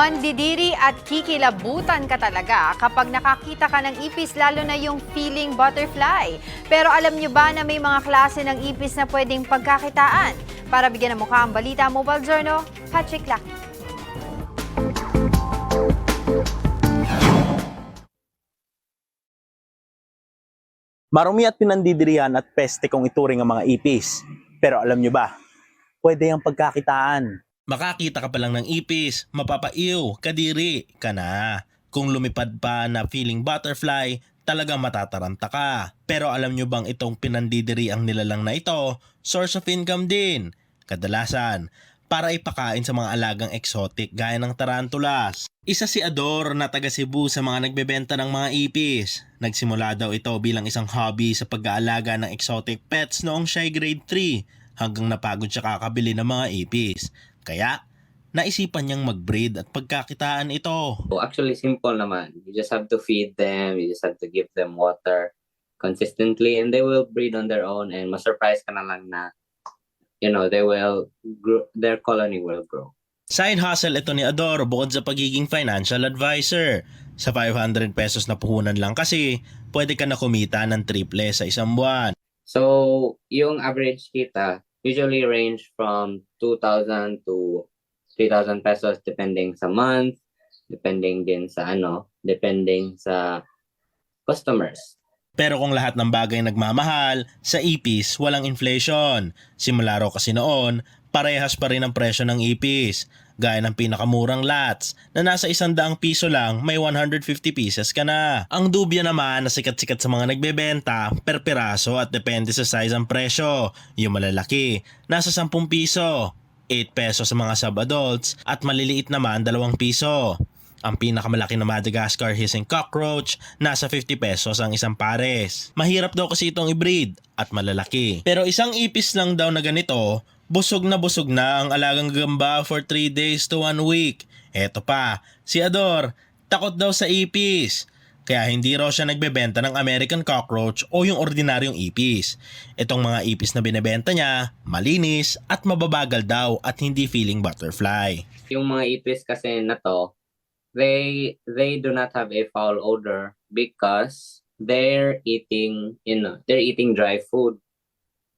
Mandidiri at kikilabutan ka talaga kapag nakakita ka ng ipis, lalo na yung feeling butterfly. Pero alam nyo ba na may mga klase ng ipis na pwedeng pagkakitaan? Para bigyan ng mukha ang balita, Mobile Journal, Patrick Lucky. Marumi at pinandidirihan at peste kung ituring ang mga ipis. Pero alam nyo ba, pwede ang pagkakitaan. Makakita ka pa lang ng ipis, mapapaiw, kadiri ka na. Kung lumipad pa na feeling butterfly, talagang matataranta ka. Pero alam nyo bang itong pinandidiri ang nilalang na ito, source of income din. Kadalasan, para ipakain sa mga alagang exotic gaya ng tarantulas. Isa si Ador na taga Cebu sa mga nagbebenta ng mga ipis. Nagsimula daw ito bilang isang hobby sa pag-aalaga ng exotic pets noong siya'y grade 3 hanggang napagod siya kakabili ng mga ipis. Kaya, naisipan niyang mag-breed at pagkakitaan ito. So actually simple naman. You just have to feed them, you just have to give them water consistently and they will breed on their own and ma-surprise ka na lang na you know, they will grow, their colony will grow. Side hustle ito ni Ador bukod sa pagiging financial advisor. Sa 500 pesos na puhunan lang kasi, pwede ka na kumita ng triple sa isang buwan. So, yung average kita usually range from 2,000 to 3,000 pesos depending sa month, depending din sa ano, depending sa customers. Pero kung lahat ng bagay nagmamahal, sa ipis walang inflation. Simula raw kasi noon, parehas pa rin ang presyo ng ipis. Gaya ng pinakamurang lots na nasa isang daang piso lang may 150 pieces ka na. Ang dubya naman na sikat-sikat sa mga nagbebenta per piraso at depende sa size ang presyo. Yung malalaki, nasa 10 piso. 8 pesos sa mga sub-adults at maliliit naman 2 piso. Ang pinakamalaki na Madagascar hissing cockroach, nasa 50 pesos ang isang pares. Mahirap daw kasi itong i-breed at malalaki. Pero isang ipis lang daw na ganito, busog na busog na ang alagang gamba for 3 days to 1 week. Eto pa, si Ador, takot daw sa ipis. Kaya hindi raw siya nagbebenta ng American cockroach o yung ordinaryong ipis. Itong mga ipis na binebenta niya, malinis at mababagal daw at hindi feeling butterfly. Yung mga ipis kasi na to, they they do not have a foul odor because they're eating you know they're eating dry food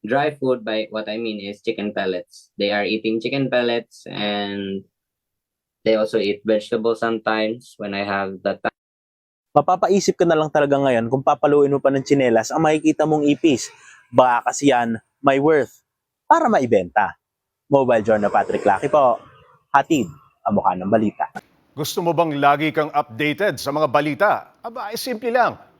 dry food by what i mean is chicken pellets they are eating chicken pellets and they also eat vegetables sometimes when i have the time Mapapaisip ka na lang talaga ngayon kung papaluin mo pa ng tsinelas ang makikita mong ipis. Baka kasi yan may worth para maibenta. Mobile Journal Patrick Lucky po. Hatid ang mukha ng balita. Gusto mo bang lagi kang updated sa mga balita? Aba, ay simple lang.